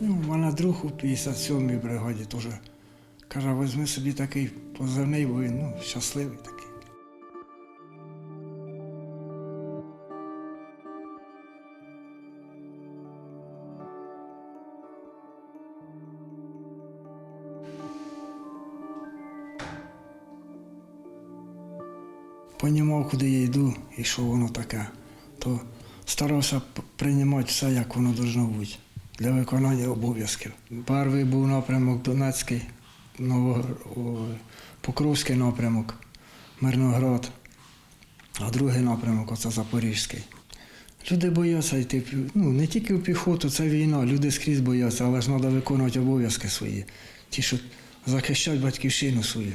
Ну, мене друг у 57-й бригаді теж. Каже, візьми собі такий позивний, бо він ну, щасливий такий. Понімав, куди я йду і що воно таке, то старався приймати все, як воно должно бути для виконання обов'язків. Перший був напрямок Донецький. Покровський напрямок, Мирноград, а другий напрямок оце Запорізький. Люди бояться йти, ну, не тільки в піхоту, це війна, люди скрізь бояться, але ж треба виконувати обов'язки свої, ті, що захищають батьківщину свою.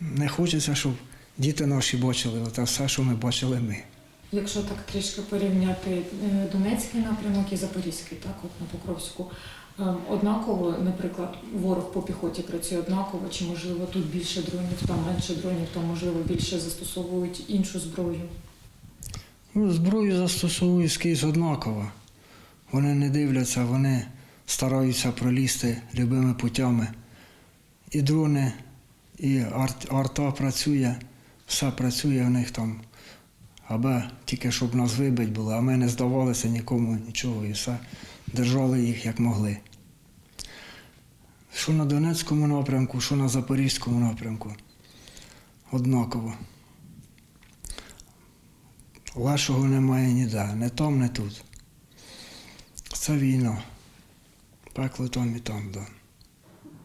Не хочеться, щоб діти наші бачили те все, що ми бачили ми. Якщо так трішки порівняти е, Донецький напрямок і Запорізький, так, от на Покровську, ем, однаково, наприклад, ворог по піхоті працює однаково, чи можливо тут більше дронів, там менше дронів, там можливо більше застосовують іншу зброю. Ну, зброю застосовують скрізь однаково. Вони не дивляться, вони стараються пролізти любими путями. І дрони, і арт, арта працює, все працює в них там. Аби тільки щоб нас вибить було, а ми не здавалися нікому нічого і все. Держали їх як могли. Що на Донецькому напрямку, що на Запорізькому напрямку. Однаково. Вашого немає ніде, не там, не тут. Це війна. Пекло там і там, да.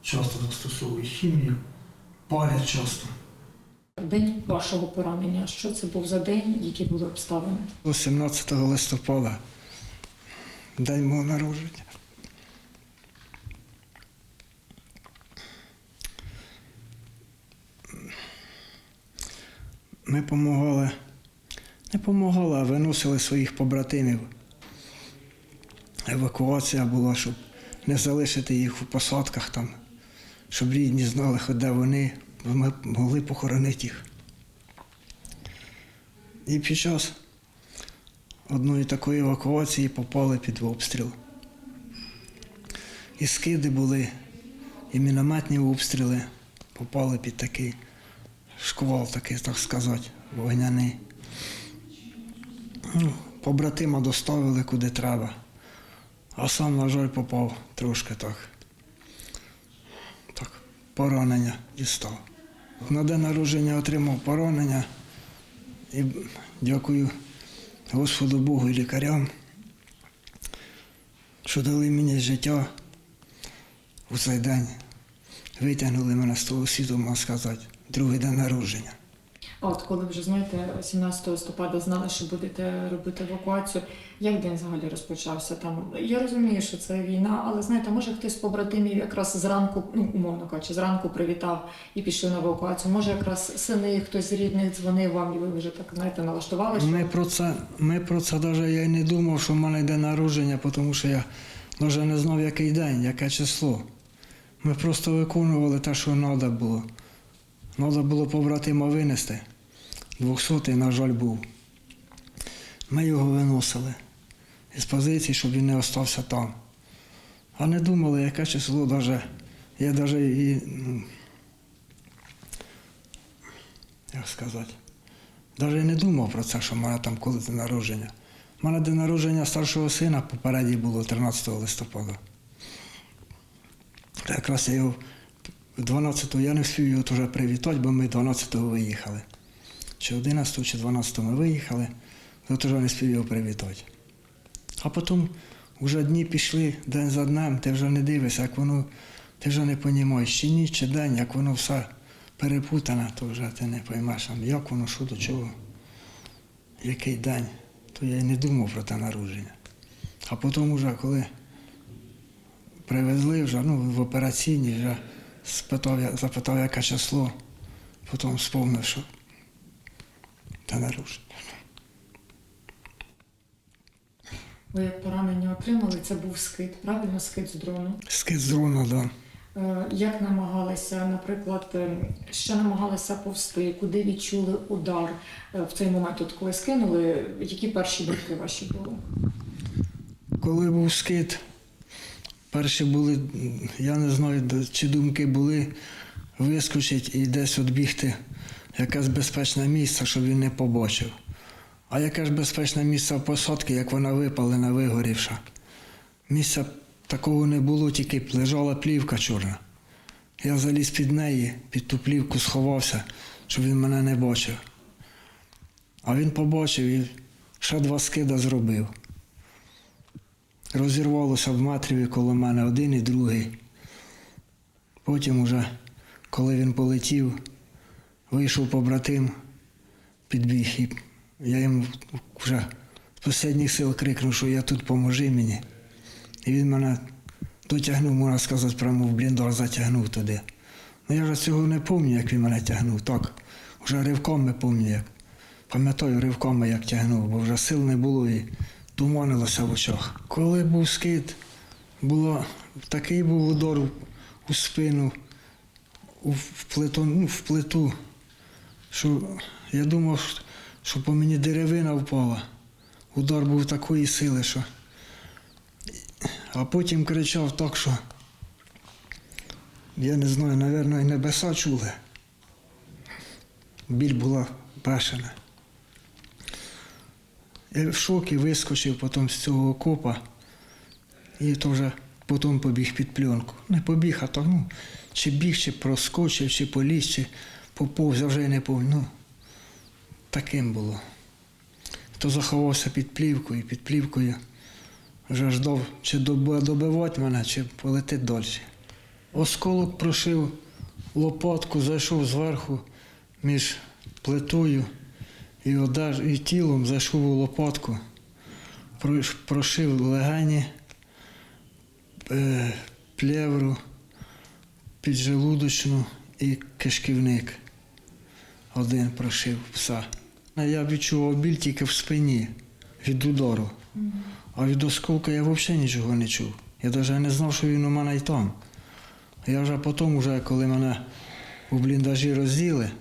Часто застосовують хімію, палять часто. День вашого поранення. Що це був за день, які були обставини? 17 листопада, день мого народження. Ми допомагали, не допомагали, а виносили своїх побратимів. Евакуація була, щоб не залишити їх у посадках там, щоб рідні знали, де вони, ми могли похоронити їх. І під час одної такої евакуації попали під обстріл. І скиди були, і мінометні обстріли попали під такий шквал, такий, так сказати, вогняний. Ну, побратима доставили куди треба, а сам, на жаль, попав трошки так. Поранення дістав. На день народження отримав поранення і дякую Господу Богу і лікарям, що дали мені життя у цей день. Витягнули мене з того світу, можна сказати, другий день народження. От коли вже знаєте, 17 листопада знали, що будете робити евакуацію, як день взагалі розпочався там? Я розумію, що це війна, але знаєте, може хтось з побратимів якраз зранку, ну умовно кажучи, зранку привітав і пішли на евакуацію. Може, якраз сини, хтось з рідних дзвонив вам, і ви вже так знаєте, налаштували, Ми про це, ми про це навіть я й не думав, що в мене йде народження, тому що я навіть не знав, який день, яке число. Ми просто виконували те, що треба було. Треба було побратима винести. Двохсотий, на жаль, був. Ми його виносили із позиції, щоб він не остався там. А не думали, яке число даже, я навіть і, як сказати, навіть не думав про це, що в мене там коли день народження. У мене день народження старшого сина попереді було 13 листопада. Та Якраз я його 12-го я не встиг його теж привітати, бо ми 12-го виїхали. Чи 11-го, чи 12-го ми виїхали, то теж не встиг його привітати. А потім вже дні пішли день за днем, ти вже не дивишся, як воно, ти вже не розумієш, чи ніч, чи день, як воно все перепутане, то вже ти не поймеш, як воно, що до чого, який день. То я й не думав про те народження. А потім вже коли привезли вже ну, в операційній, вже спитав, запитав, яке число, потім сповнив, що те народження. ви як поранення отримали, це був скид, правильно, скид з дрону. Скид з дрона, да. Е, Як намагалися, наприклад, е, що намагалися повсти, куди відчули удар е, в цей момент, от коли скинули, які перші думки ваші були? Коли був скид, перші були, я не знаю, чи думки були вискочить і десь відбігти якесь безпечне місце, щоб він не побачив. А яке ж безпечне місце в посадці, як вона випалена, вигорівша. Місця такого не було, тільки лежала плівка чорна. Я заліз під неї, під ту плівку сховався, щоб він мене не бачив. А він побачив і ще два скида зробив. Розірвалося в матріві коло мене один і другий. Потім, уже, коли він полетів, вийшов побратим, підбіг, і я йому вже з останніх сил крикнув, що я тут поможи мені. І він мене дотягнув, можна сказати, прямо в бліндаж затягнув туди. Ну я ж цього не пам'ятаю, як він мене тягнув. Так, вже ривками пам'ятаю, як. Пам'ятаю ривками, як тягнув, бо вже сил не було і туманилося в очах. Коли був скид, було, такий був удар у спину, в плиту, ну, в плиту, що я думав, що по мені деревина впала. Удар був такої сили, що. А потім кричав так, що я не знаю, напевно, і небеса чули. Біль була бешена. Я в шокі вискочив потім з цього окопа і то вже потім побіг під пленку. Не побіг, а то ну, чи біг, чи проскочив, чи поліз, чи поповз, я вже не пам'ятаю. Ну, таким було. То заховався під плівкою, під плівкою вже ждав, чи добивати мене, чи полетить далі. Осколок прошив лопатку, зайшов зверху між плитою і, одеж, і тілом зайшов у лопатку, прошив легені, е, плевру, піджелудочну і кишківник. Один прошив пса. Я відчував біль тільки в спині від удару. А від осколка я взагалі нічого не чув. Я навіть не знав, що він у мене й там. Я вже потім, вже, коли мене у бліндажі розділи,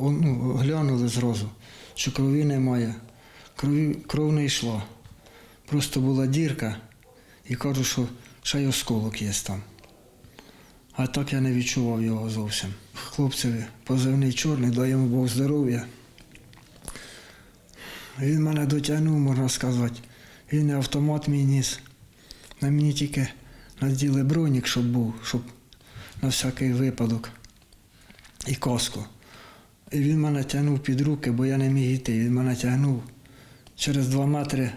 ну, глянули зразу, що крові немає. Крові, кров не йшла. Просто була дірка і кажу, що ще й осколок є там. А так я не відчував його зовсім. Хлопцеві позивний чорний, дай йому Бог здоров'я. Він мене дотягнув, можна сказати. Він автомат мій ніс. На мені тільки наділи бронік, щоб був, щоб на всякий випадок. І коску. І він мене тягнув під руки, бо я не міг йти. Він мене тягнув. Через два метри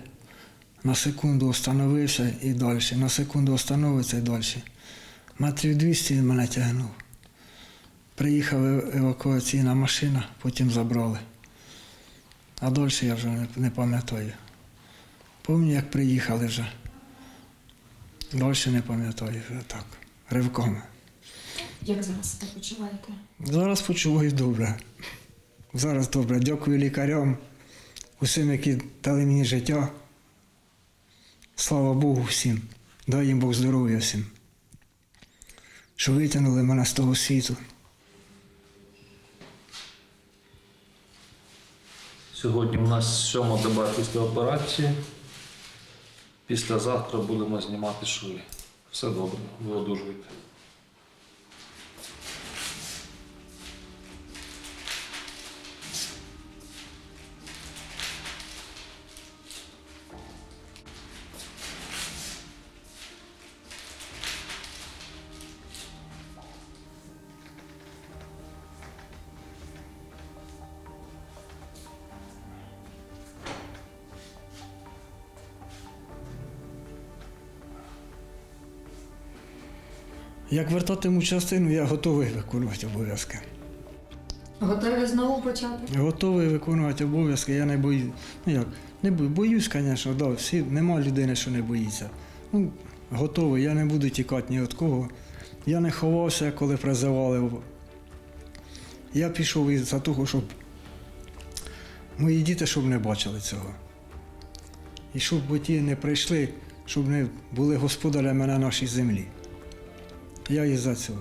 на секунду остановився і далі. На секунду остановиться і далі. Метрів 200 він мене тягнув. Приїхала евакуаційна машина, потім забрали. А далі я вже не, пам'ятаю. Пам'ятаю, як приїхали вже. Далі не пам'ятаю вже так. Ривками. Як зараз себе почуваєте? Зараз почуваю добре. Зараз добре. Дякую лікарям, усім, які дали мені життя. Слава Богу всім. Дай їм Бог здоров'я всім. Що витягнули мене з того світу. Сьогодні у нас сьома доба після операції. Післязавтра будемо знімати шви. Все добре, ви одужуєте. Як вертатиму частину, я готовий виконувати обов'язки. Готові знову почати? Готовий виконувати обов'язки, я не боюсь. Ну як, не бою, боюсь, звісно, да, всі, нема людини, що не боїться. Ну, готовий, я не буду тікати ні від кого. Я не ховався, коли призивали. Я пішов із-за того, щоб мої діти щоб не бачили цього. І щоб ті не прийшли, щоб не були господарями на нашій землі. Я із-за цього.